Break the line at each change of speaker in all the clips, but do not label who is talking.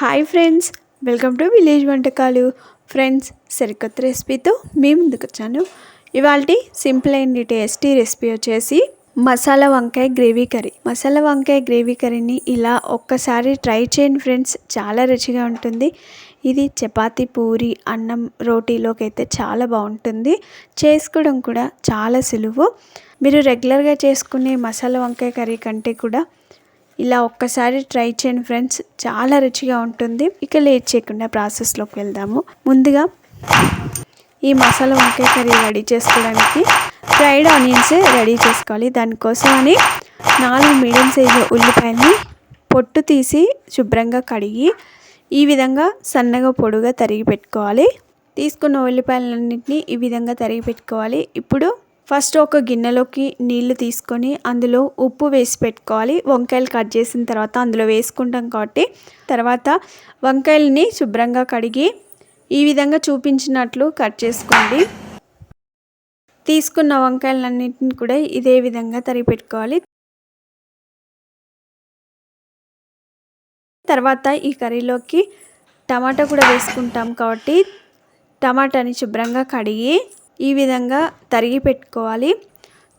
Hi friends welcome to village వంటకాలు. Friends సరికొత్త రెసిపీతో మీ ముందుకు వచ్చాను. ఇవాళ సింపుల్ అండ్ టేస్టీ రెసిపీ వచ్చేసి మసాలా వంకాయ గ్రేవీ కర్రీ. మసాలా వంకాయ గ్రేవీ కర్రీని ఇలా ఒక్కసారి ట్రై చేయండి ఫ్రెండ్స్ చాలా రుచిగా ఉంటుంది. ఇది చపాతి పూరి అన్నం రోటీలోకి అయితే చాలా బాగుంటుంది. చేసుకోవడం కూడా చాలా సులువు. మీరు రెగ్యులర్గా చేసుకునే మసాలా వంకాయ కర్రీ కంటే కూడా ఇలా ఒక్కసారి ట్రై చేయండి ఫ్రెండ్స్. చాలా రుచిగా ఉంటుంది. ఇక లేట్ చేయకుండా ప్రాసెస్లోకి వెళ్దాము. ముందుగా ఈ మసాలా వంకాయ కర్రీ రెడీ చేసుకోవడానికి ఫ్రైడ్ ఆనియన్స్ రెడీ చేసుకోవాలి. దానికోసం అని నాలుగు మీడియం సైజు ఉల్లిపాయలని పొట్టు తీసి శుభ్రంగా కడిగి ఈ విధంగా సన్నగా పొడుగా తరిగి పెట్టుకోవాలి. తీసుకున్న ఉల్లిపాయలన్నింటినీ ఈ విధంగా తరిగి పెట్టుకోవాలి. ఇప్పుడు ఫస్ట్ ఒక గిన్నెలోకి నీళ్ళు తీసుకొని అందులో ఉప్పు వేసి పెట్టుకోవాలి. వంకాయలు కట్ చేసిన తర్వాత అందులో వేసుకుంటాం కాబట్టి. తర్వాత వంకాయలని శుభ్రంగా కడిగి ఈ విధంగా చూపించినట్లు కట్ చేసుకోండి. తీసుకున్న వంకాయలన్నింటిని కూడా ఇదే విధంగా తరిగి పెట్టుకోవాలి. తర్వాత ఈ కర్రీలోకి టమాటా కూడా వేసుకుంటాం కాబట్టి టమాటాని శుభ్రంగా కడిగి ఈ విధంగా తరిగి పెట్టుకోవాలి.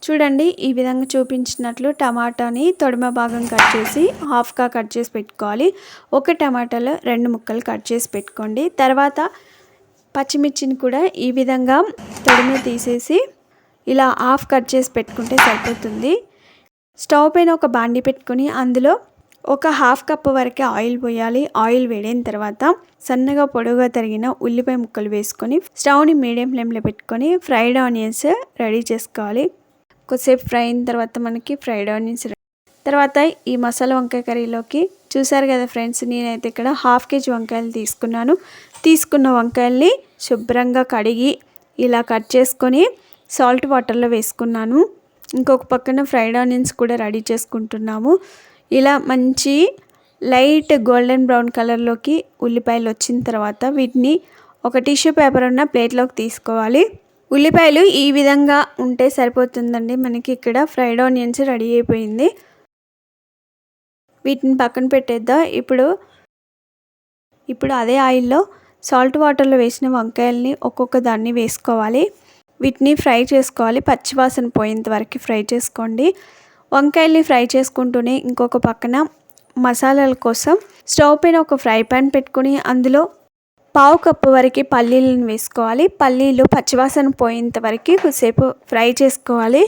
చూడండి ఈ విధంగా చూపించినట్లు టమాటాని తొడమ భాగం కట్ చేసి హాఫ్గా కట్ చేసి పెట్టుకోవాలి. ఒక టమాటాలో రెండు ముక్కలు కట్ చేసి పెట్టుకోండి. తర్వాత పచ్చిమిర్చిని కూడా ఈ విధంగా తొడిమ తీసేసి ఇలా హాఫ్ కట్ చేసి పెట్టుకుంటే సరిపోతుంది. స్టవ్ పైన ఒక బాండి పెట్టుకొని అందులో ఒక హాఫ్ కప్ వరకే ఆయిల్ పోయాలి. ఆయిల్ వేడిన తర్వాత సన్నగా పొడవుగా తరిగిన ఉల్లిపాయ ముక్కలు వేసుకొని స్టవ్ని మీడియం ఫ్లేమ్లో పెట్టుకొని ఫ్రైడ్ ఆనియన్స్ రెడీ చేసుకోవాలి. కొద్దిసేపు ఫ్రై అయిన తర్వాత మనకి ఫ్రైడ్ ఆనియన్స్ తర్వాత ఈ మసాలా వంకాయ కర్రీలోకి చూసారు కదా ఫ్రెండ్స్ నేనైతే ఇక్కడ హాఫ్ కేజీ వంకాయలు తీసుకున్నాను. తీసుకున్న వంకాయల్ని శుభ్రంగా కడిగి ఇలా కట్ చేసుకొని సాల్ట్ వాటర్లో వేసుకున్నాను. ఇంకొక పక్కన ఫ్రైడ్ ఆనియన్స్ కూడా రెడీ చేసుకుంటున్నాము. ఇలా మంచి లైట్ గోల్డెన్ బ్రౌన్ కలర్లోకి ఉల్లిపాయలు వచ్చిన తర్వాత వీటిని ఒక టిష్యూ పేపర్ ఉన్న ప్లేట్లోకి తీసుకోవాలి. ఉల్లిపాయలు ఈ విధంగా ఉంటే సరిపోతుందండి. మనకి ఇక్కడ ఫ్రైడ్ ఆనియన్స్ రెడీ అయిపోయింది. వీటిని పక్కన పెట్టేద్దాం. ఇప్పుడు ఇప్పుడు అదే ఆయిల్లో సాల్ట్ వాటర్లో వేసిన వంకాయల్ని ఒక్కొక్క దాన్ని వేసుకోవాలి. వీటిని ఫ్రై చేసుకోవాలి. పచ్చివాసన పోయేంత వరకు ఫ్రై చేసుకోండి. వంకాయల్ని ఫ్రై చేసుకుంటూనే ఇంకొక పక్కన మసాలాల కోసం స్టవ్ పైన ఒక ఫ్రై పాన్ పెట్టుకుని అందులో పావు కప్పు వరకు పల్లీలను వేసుకోవాలి. పల్లీలు పచ్చివాసన పోయేంత వరకు కొద్దిసేపు ఫ్రై చేసుకోవాలి.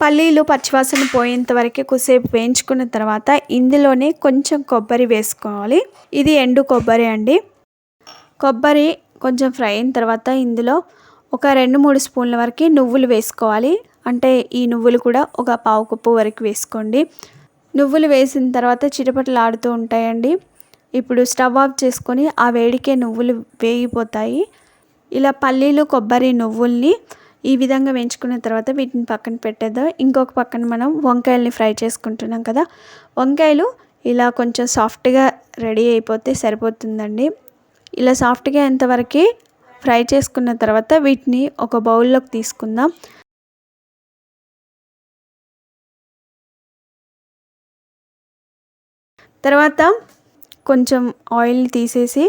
పల్లీలు పచ్చివాసన పోయేంత వరకు కొద్దిసేపు వేయించుకున్న తర్వాత ఇందులోనే కొంచెం కొబ్బరి వేసుకోవాలి. ఇది ఎండు కొబ్బరి అండి. కొబ్బరి కొంచెం ఫ్రై అయిన తర్వాత ఇందులో ఒక రెండు మూడు స్పూన్ల వరకు నువ్వులు వేసుకోవాలి. అంటే ఈ నువ్వులు కూడా ఒక పావు కప్పు వరకు వేసుకోండి. నువ్వులు వేసిన తర్వాత చిటపటలు ఆడుతూ ఉంటాయండి. ఇప్పుడు స్టవ్ ఆఫ్ చేసుకొని ఆ వేడికే నువ్వులు వేగిపోతాయి. ఇలా పల్లీలు కొబ్బరి నువ్వుల్ని ఈ విధంగా వేయించుకున్న తర్వాత వీటిని పక్కన పెట్టేద్దాం. ఇంకొక పక్కన మనం వంకాయల్ని ఫ్రై చేసుకుంటున్నాం కదా. వంకాయలు ఇలా కొంచెం సాఫ్ట్గా రెడీ అయిపోతే సరిపోతుందండి. ఇలా సాఫ్ట్గా ఎంతవరకు ఫ్రై చేసుకున్న తర్వాత వీటిని ఒక బౌల్లోకి తీసుకుందాం. తర్వాత కొంచెం ఆయిల్ తీసేసి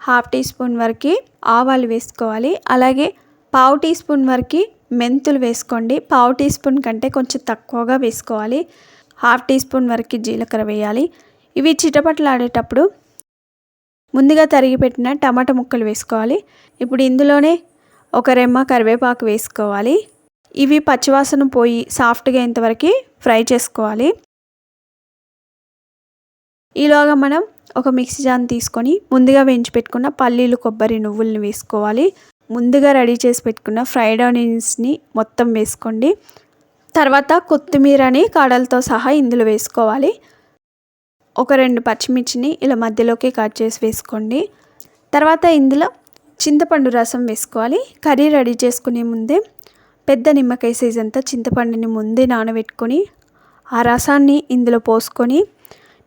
హాఫ్ టీ స్పూన్ వరకు ఆవాలు వేసుకోవాలి. అలాగే పావు టీ స్పూన్ వరకు మెంతులు వేసుకోండి. పావు టీ స్పూన్ కంటే కొంచెం తక్కువగా వేసుకోవాలి. హాఫ్ టీ స్పూన్ వరకు జీలకర్ర వేయాలి. ఇవి చిటపట్లాడేటప్పుడు ముందుగా తరిగి పెట్టిన టమాటా ముక్కలు వేసుకోవాలి. ఇప్పుడు ఇందులోనే ఒక రెమ్మ కరివేపాకు వేసుకోవాలి. ఇవి పచ్చివాసన పోయి సాఫ్ట్గా ఇంతవరకు ఫ్రై చేసుకోవాలి. ఈలోగా మనం ఒక మిక్సీ జాన్ తీసుకొని ముందుగా వేయించి పెట్టుకున్న పల్లీలు కొబ్బరి నువ్వుల్ని వేసుకోవాలి. ముందుగా రెడీ చేసి పెట్టుకున్న ఫ్రైడ్ ఆనియన్స్ని మొత్తం వేసుకోండి. తర్వాత కొత్తిమీరని కాడలతో సహా ఇందులో వేసుకోవాలి. ఒక రెండు పచ్చిమిర్చిని ఇలా మధ్యలోకి కట్ చేసి వేసుకోండి. తర్వాత ఇందులో చింతపండు రసం వేసుకోవాలి. కర్రీ రెడీ చేసుకునే ముందే పెద్ద నిమ్మకాయ సైజ్ అంతా చింతపండుని ముందే నానబెట్టుకొని ఆ రసాన్ని ఇందులో పోసుకొని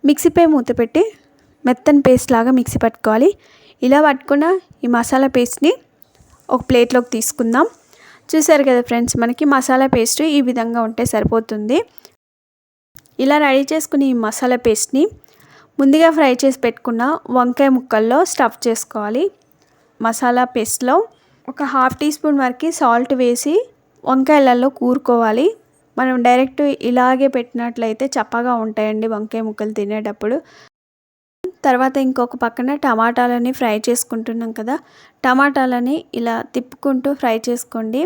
మిక్సీపై మూత పెట్టి మెత్తని పేస్ట్ లాగా మిక్సీ పట్టుకోవాలి. ఇలా పట్టుకున్న ఈ మసాలా పేస్ట్ని ఒక ప్లేట్లోకి తీసుకుందాం. చూసారు కదా ఫ్రెండ్స్ మనకి మసాలా పేస్ట్ ఈ విధంగా ఉంటే సరిపోతుంది. ఇలా రెడీ చేసుకుని ఈ మసాలా పేస్ట్ని ముందుగా ఫ్రై చేసి పెట్టుకున్న వంకాయ ముక్కల్లో స్టఫ్ చేసుకోవాలి. మసాలా పేస్ట్లో ఒక హాఫ్ టీ స్పూన్ వరకు సాల్ట్ వేసి వంకాయలలో కూరుకోవాలి. మనం డైరెక్ట్ ఇలాగే పెట్టినట్లయితే చప్పగా ఉంటాయండి వంకాయ ముక్కలు తినేటప్పుడు. తర్వాత ఇంకొక పక్కన టమాటాలని ఫ్రై చేసుకుంటున్నాం కదా టమాటాలని ఇలా తిప్పుకుంటూ ఫ్రై చేసుకోండి.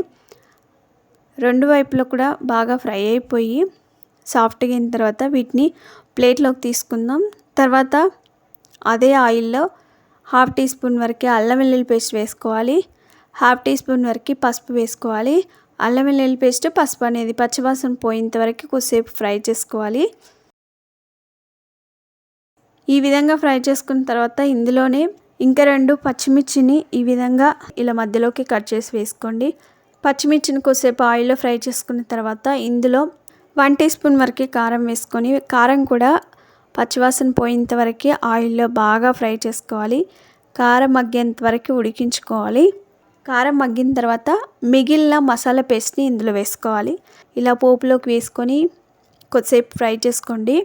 రెండు వైపులో కూడా బాగా ఫ్రై అయిపోయి సాఫ్ట్గా అయిన తర్వాత వీటిని ప్లేట్లోకి తీసుకుందాం. తర్వాత అదే ఆయిల్లో హాఫ్ టీ స్పూన్ వరకు అల్లం వెల్లుల్లి పేస్ట్ వేసుకోవాలి. హాఫ్ టీ స్పూన్ వరకు పసుపు వేసుకోవాలి. అల్లం వెల్లుల్లి పేస్ట్ పసుపు అనేది పచ్చివాసన పోయేంత వరకు కొద్దిసేపు ఫ్రై చేసుకోవాలి. ఈ విధంగా ఫ్రై చేసుకున్న తర్వాత ఇందులోనే ఇంకా రెండు పచ్చిమిర్చిని ఈ విధంగా ఇలా మధ్యలోకి కట్ చేసి వేసుకోండి. పచ్చిమిర్చిని కొద్దిసేపు ఆయిల్లో ఫ్రై చేసుకున్న తర్వాత ఇందులో వన్ టీ స్పూన్ వరకు కారం వేసుకొని కారం కూడా పచ్చివాసన పోయేంత వరకు ఆయిల్లో బాగా ఫ్రై చేసుకోవాలి. కారం మగ్గేంత వరకు ఉడికించుకోవాలి. కారం మగ్గిన తర్వాత మిగిలిన మసాలా పేస్ట్ని ఇందులో వేసుకోవాలి. ఇలా పోపులోకి వేసుకొని కొద్దిసేపు ఫ్రై చేసుకోండి.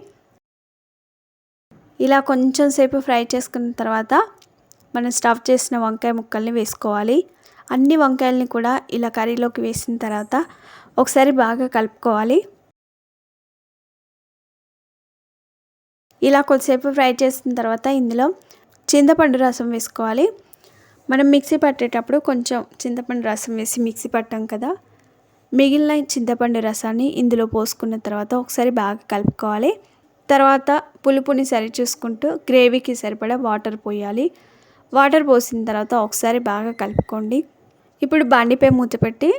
ఇలా కొంచెం సేపు ఫ్రై చేసుకున్న తర్వాత మనం స్టఫ్ చేసిన వంకాయ ముక్కల్ని వేసుకోవాలి. అన్ని వంకాయల్ని కూడా ఇలా కర్రీలోకి వేసిన తర్వాత ఒకసారి బాగా కలుపుకోవాలి. ఇలా కొద్దిసేపు ఫ్రై చేసిన తర్వాత ఇందులో చింతపండు రసం వేసుకోవాలి. మనం మిక్సీ పట్టేటప్పుడు కొంచెం చింతపండు రసం వేసి మిక్సీ పట్టాం కదా. మిగిలిన చింతపండు రసాన్ని ఇందులో పోసుకున్న తర్వాత ఒకసారి బాగా కలుపుకోవాలి. తర్వాత పులుపుని సరి చూసుకుంటూ గ్రేవీకి సరిపడా వాటర్ పోయాలి. వాటర్ పోసిన తర్వాత ఒకసారి బాగా కలుపుకోండి. ఇప్పుడు బండిపై మూత పెట్టి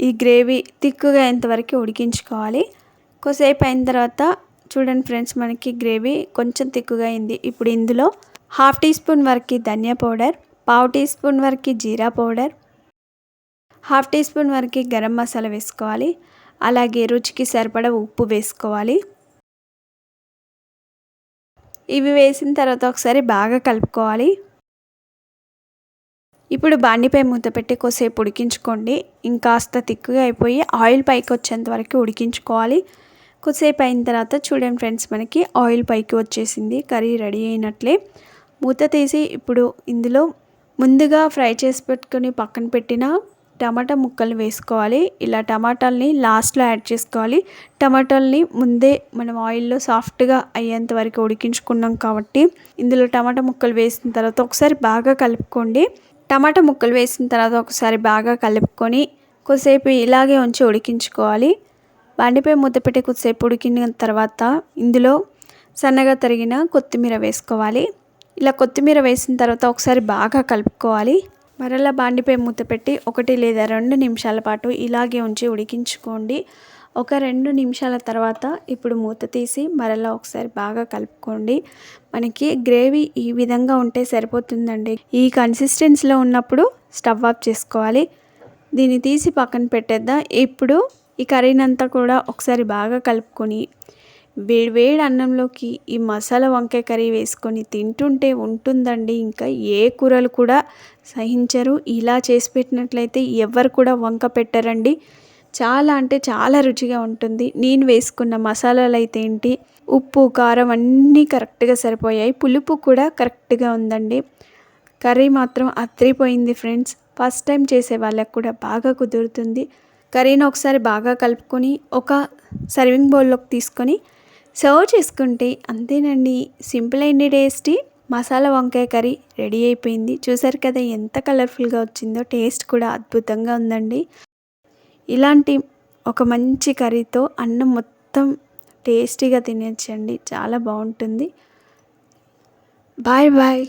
ఈ గ్రేవీ తిక్కుగా అయ్యేంతవరకు ఉడికించుకోవాలి. కొద్దిసేపు అయిన తర్వాత చూడండి ఫ్రెండ్స్ మనకి గ్రేవీ కొంచెం తిక్కుగా అయింది. ఇప్పుడు ఇందులో హాఫ్ టీ స్పూన్ వరకు ధనియా పౌడర్ పావు టీ స్పూన్ వరకు జీరా పౌడర్ హాఫ్ టీ స్పూన్ వరకు గరం మసాలా వేసుకోవాలి. అలాగే రుచికి సరిపడా ఉప్పు వేసుకోవాలి. ఇవి వేసిన తర్వాత ఒకసారి బాగా కలుపుకోవాలి. ఇప్పుడు బాండిపై మూత పెట్టి కొద్దిసేపు ఉడికించుకోండి. ఇంకాస్త తిక్కుగా అయిపోయి ఆయిల్ పైకి వచ్చేంత వరకు ఉడికించుకోవాలి. కొద్దిసేపు అయిన తర్వాత చూడండి ఫ్రెండ్స్ మనకి ఆయిల్ పైకి వచ్చేసింది. కర్రీ రెడీ అయినట్లే. మూత తీసి ఇప్పుడు ఇందులో ముందుగా ఫ్రై చేసి పెట్టుకుని పక్కన పెట్టిన టమాటా ముక్కలు వేసుకోవాలి. ఇలా టమాటాలని లాస్ట్లో యాడ్ చేసుకోవాలి. టమాటాలని ముందే మనం ఆయిల్లో సాఫ్ట్గా అయ్యేంత వరకు ఉడికించుకున్నాం కాబట్టి ఇందులో టమాటా ముక్కలు వేసిన తర్వాత ఒకసారి బాగా కలుపుకోండి. టమాటా ముక్కలు వేసిన తర్వాత ఒకసారి బాగా కలుపుకొని కొద్దిసేపు ఇలాగే ఉంచి ఉడికించుకోవాలి. బండిపై మూత పెట్టి కొద్దిసేపు ఉడికిన తర్వాత ఇందులో సన్నగా తరిగిన కొత్తిమీర వేసుకోవాలి. ఇలా కొత్తిమీర వేసిన తర్వాత ఒకసారి బాగా కలుపుకోవాలి. మరలా బాండిపై మూత పెట్టి ఒకటి లేదా రెండు నిమిషాల పాటు ఇలాగే ఉంచి ఉడికించుకోండి. ఒక రెండు నిమిషాల తర్వాత ఇప్పుడు మూత తీసి మరలా ఒకసారి బాగా కలుపుకోండి. మనకి గ్రేవీ ఈ విధంగా ఉంటే సరిపోతుందండి. ఈ కన్సిస్టెన్సీలో ఉన్నప్పుడు స్టవ్ ఆఫ్ చేసుకోవాలి. దీన్ని తీసి పక్కన పెట్టేద్దాం. ఇప్పుడు ఈ కర్రీనంతా కూడా ఒకసారి బాగా కలుపుకొని వేడి వేడి అన్నంలోకి ఈ మసాలా వంకాయ కర్రీ వేసుకొని తింటుంటే ఉంటుందండి. ఇంకా ఏ కూరలు కూడా సహించరు. ఇలా చేసి పెట్టినట్లయితే ఎవరు కూడా వంక పెట్టరండి. చాలా అంటే చాలా రుచిగా ఉంటుంది. నేను వేసుకున్న మసాలాలు అయితే ఏంటి? ఉప్పు కారం అన్నీ కరెక్ట్గా సరిపోయాయి. పులుపు కూడా కరెక్ట్గా ఉందండి. కర్రీ మాత్రం అత్రిపోయింది ఫ్రెండ్స్. ఫస్ట్ టైం చేసే వాళ్ళకు కూడా బాగా కుదురుతుంది. కర్రీని ఒకసారి బాగా కలుపుకొని ఒక సర్వింగ్ బౌల్లోకి తీసుకొని సర్వ్ చేసుకుంటే అంతేనండి. సింపుల్ అండ్ టేస్టీ మసాలా వంకాయ కర్రీ రెడీ అయిపోయింది. చూసారు కదా ఎంత కలర్ఫుల్గా వచ్చిందో టేస్ట్ కూడా అద్భుతంగా ఉందండి. ఇలాంటి ఒక మంచి కర్రీతో అన్నం మొత్తం టేస్టీగా తినేచ్చండి. చాలా బాగుంటుంది. Bye bye.